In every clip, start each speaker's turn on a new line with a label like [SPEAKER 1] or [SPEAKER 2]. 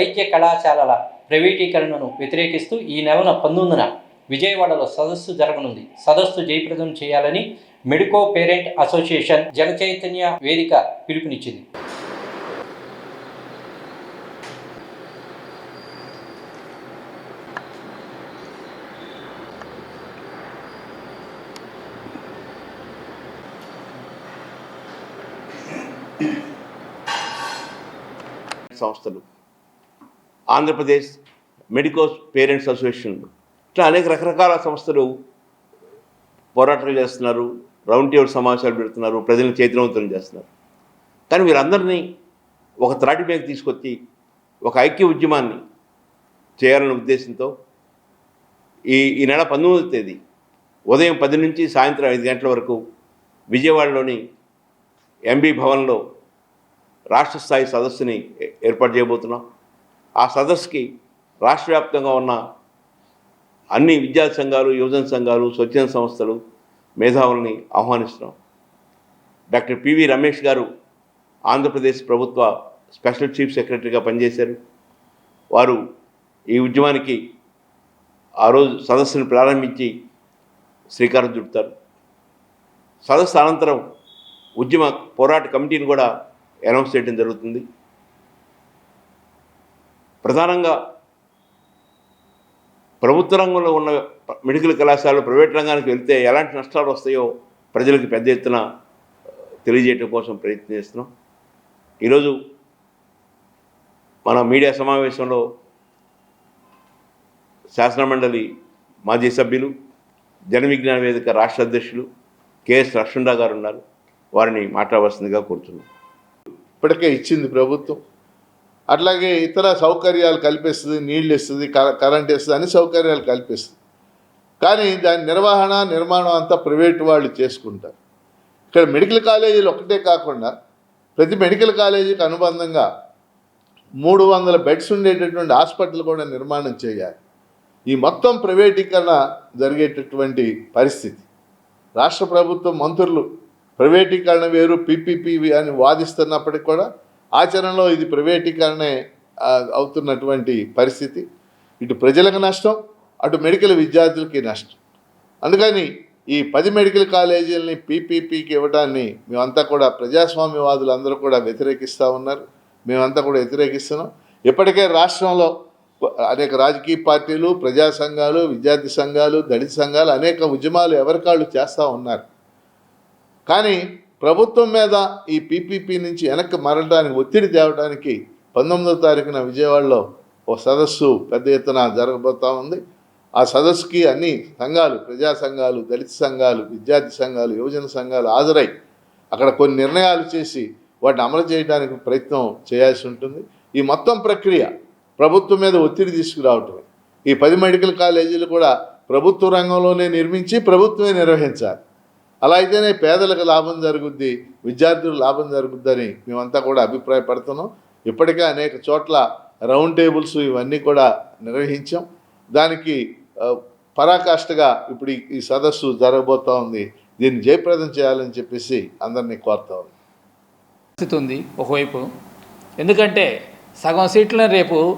[SPEAKER 1] వైద్య కళాశాలల ప్రైవేటీకరణను వ్యతిరేకిస్తూ ఈ నెలన పంతొమ్మిదిన విజయవాడలో సదస్సు జరగనుంది. సదస్సు జయప్రదం చేయాలని మెడికో పేరెంట్ అసోసియేషన్ జనచైతన్య వేదిక పిలుపునిచ్చింది.
[SPEAKER 2] సంస్థలు ఆంధ్రప్రదేశ్ మెడికోస్ పేరెంట్స్ అసోసియేషన్. ఇట్లా అనేక రకరకాల సంస్థలు పోరాటాలు చేస్తున్నారు రౌండ్ టేబుల్ సమావేశాలు పెడుతున్నారు ప్రజలను చైతన్యవంతం చేస్తున్నారు. కానీ వీరందరినీ ఒక త్రాటి మీద తీసుకొచ్చి ఒక ఐక్య ఉద్యమాన్ని చేయాలనే ఉద్దేశంతో ఈ ఈ నెల పంతొమ్మిదవ తేదీ ఉదయం పది నుంచి సాయంత్రం ఐదు గంటల వరకు విజయవాడలోని ఎంబీ భవన్లో రాష్ట్ర స్థాయి సదస్సుని ఏ- ఏర్పాటు చేయబోతున్నాం. ఆ సదస్సుకి రాష్ట్ర వ్యాప్తంగా ఉన్న అన్ని విద్యా సంఘాలు యువజన సంఘాలు స్వచ్ఛంద సంస్థలు మేధావుల్ని ఆహ్వానిస్తున్నాం. డాక్టర్ పివి రమేష్ గారు ఆంధ్రప్రదేశ్ ప్రభుత్వ స్పెషల్ చీఫ్ సెక్రటరీగా పనిచేశారు. వారు ఈ ఉద్యమానికి ఆ రోజు సదస్సును ప్రారంభించి శ్రీకారం చుడతారు. సదస్సు అనంతరం ఉద్యమ పోరాట కమిటీని కూడా అనౌన్స్ చేయడం జరుగుతుంది. ప్రధానంగా ప్రభుత్వ రంగంలో ఉన్న మెడికల్ కళాశాలలు ప్రైవేట్ రంగానికి వెళ్తే ఎలాంటి నష్టాలు వస్తాయో ప్రజలకు పెద్ద ఎత్తున తెలియజేయటం కోసం ప్రయత్నం చేస్తున్నాం. ఈరోజు మన మీడియా సమావేశంలో శాసనమండలి మాజీ సభ్యులు జనవిజ్ఞాన వేదిక రాష్ట్ర అధ్యక్షులు కెఎస్ లక్ష్మణరావు గారు ఉన్నారు. వారిని మాట్లాడవలసిందిగా కోరుతున్నాం.
[SPEAKER 3] ఇప్పటికే ఇచ్చింది ప్రభుత్వం. అట్లాగే ఇతర సౌకర్యాలు కల్పిస్తుంది నీళ్ళు ఇస్తుంది క- కరెంట్ ఇస్తుంది అన్ని సౌకర్యాలు కల్పిస్తుంది. కానీ దాని నిర్వహణ నిర్మాణం అంతా ప్రైవేట్ వాళ్ళు చేసుకుంటారు. ఇక్కడ మెడికల్ కాలేజీలు ఒకటే కాకుండా ప్రతి మెడికల్ కాలేజీకి అనుబంధంగా మూడు వందల బెడ్స్ ఉండేటటువంటి హాస్పిటల్ కూడా నిర్మాణం చేయాలి. ఈ మొత్తం ప్రైవేటీకరణ జరిగేటటువంటి పరిస్థితి. రాష్ట్ర ప్రభుత్వం మంత్రులు ప్రైవేటీకరణ వేరు పీపీపీ అని వాదిస్తున్నప్పటికీ కూడా ఆచరణలో ఇది ప్రైవేటీకరణే అవుతున్నటువంటి పరిస్థితి. ఇటు ప్రజలకు నష్టం అటు మెడికల్ విద్యార్థులకి నష్టం. అందుకని ఈ పది మెడికల్ కాలేజీలని పీపీపీకి ఇవ్వడాన్ని మేమంతా కూడా ప్రజాస్వామ్యవాదులు అందరూ కూడా వ్యతిరేకిస్తూ ఉన్నారు. మేమంతా కూడా వ్యతిరేకిస్తున్నాం. ఇప్పటికే రాష్ట్రంలో అనేక రాజకీయ పార్టీలు ప్రజా సంఘాలు విద్యార్థి సంఘాలు దళిత సంఘాలు అనేక ఉద్యమాలు ఎవరికాళ్ళు చేస్తూ ఉన్నారు. కానీ ప్రభుత్వం మీద ఈ పీపీపీ నుంచి వెనక్కి మరలడానికి ఒత్తిడి తేవడానికి పంతొమ్మిదో తారీఖున విజయవాడలో ఓ సదస్సు పెద్ద ఎత్తున జరగబోతా ఉంది. ఆ సదస్సుకి అన్ని సంఘాలు ప్రజా సంఘాలు దళిత సంఘాలు విద్యార్థి సంఘాలు యువజన సంఘాలు హాజరై అక్కడ కొన్ని నిర్ణయాలు చేసి వాటిని అమలు చేయడానికి ప్రయత్నం చేయాల్సి ఉంటుంది. ఈ మొత్తం ప్రక్రియ ప్రభుత్వం మీద ఒత్తిడి తీసుకురావటమే. ఈ పది మెడికల్ కాలేజీలు కూడా ప్రభుత్వ రంగంలోనే నిర్మించి ప్రభుత్వమే నిర్వహించాలి. అలా అయితేనే పేదలకు లాభం జరుగుద్ది విద్యార్థులకు లాభం జరుగుద్దని మేమంతా కూడా అభిప్రాయపడుతున్నాం. ఇప్పటికే అనేక చోట్ల రౌండ్ టేబుల్స్ ఇవన్నీ కూడా నిర్వహించాం. దానికి పరాకాష్ఠగా ఇప్పుడు ఈ- సదస్సు జరగబోతూ ఉంది. దీన్ని జయప్రదం చేయాలని చెప్పేసి అందరినీ కోరుతా ఉంది
[SPEAKER 4] ఉంది ఒకవైపు. ఎందుకంటే సగం సీట్లను రేపు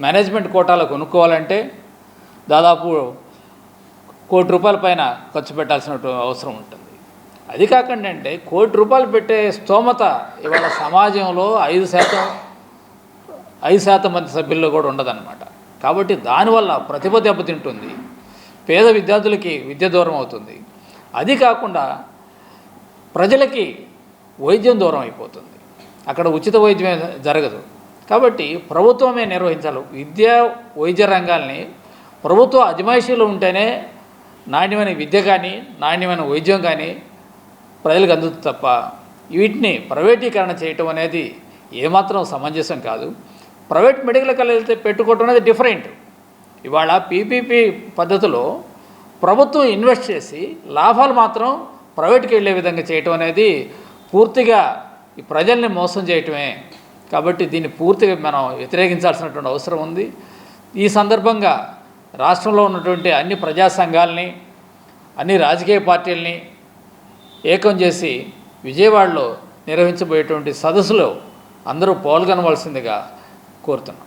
[SPEAKER 4] మేనేజ్మెంట్ కోటాలో కొనుక్కోవాలంటే దాదాపు కోటి రూపాయల పైన ఖర్చు పెట్టాల్సిన అవసరం ఉంటుంది. అది కాకుండా అంటే కోటి రూపాయలు పెట్టే స్తోమత ఇవాళ సమాజంలో ఐదు శాతం ఐదు శాతం మంది సభ్యుల్లో కూడా ఉండదన్నమాట. కాబట్టి దానివల్ల ప్రతిభ దెబ్బతింటుంది పేద విద్యార్థులకి విద్య దూరం అవుతుంది. అది కాకుండా ప్రజలకి వైద్యం దూరం అయిపోతుంది. అక్కడ ఉచిత వైద్యమే జరగదు. కాబట్టి ప్రభుత్వమే నిర్వహించాలి. విద్యా వైద్య రంగాల్ని ప్రభుత్వ అజమాయిషీలు ఉంటేనే నాణ్యమైన విద్య కానీ నాణ్యమైన వైద్యం కానీ ప్రజలకు అందుతుంది తప్ప వీటిని ప్రైవేటీకరణ చేయటం అనేది ఏమాత్రం సమంజసం కాదు. ప్రైవేట్ మెడికల్ కాలేజీతో పెట్టుకోవటం అనేది డిఫరెంట్. ఇవాళ పీపీపీ పద్ధతిలో ప్రభుత్వం ఇన్వెస్ట్ చేసి లాభాలు మాత్రం ప్రైవేట్కి వెళ్ళే విధంగా చేయటం అనేది పూర్తిగా ఈ ప్రజల్ని మోసం చేయటమే. కాబట్టి దీన్ని పూర్తిగా మనం వ్యతిరేకించాల్సినటువంటి అవసరం ఉంది. ఈ సందర్భంగా రాష్ట్రంలో ఉన్నటువంటి అన్ని ప్రజా సంఘాలని అన్ని రాజకీయ పార్టీలని ఏకం చేసి విజయవాడలో నిర్వహించబోయేటువంటి సదస్సులో అందరూ పాల్గొనవలసిందిగా కోరుతున్నాం.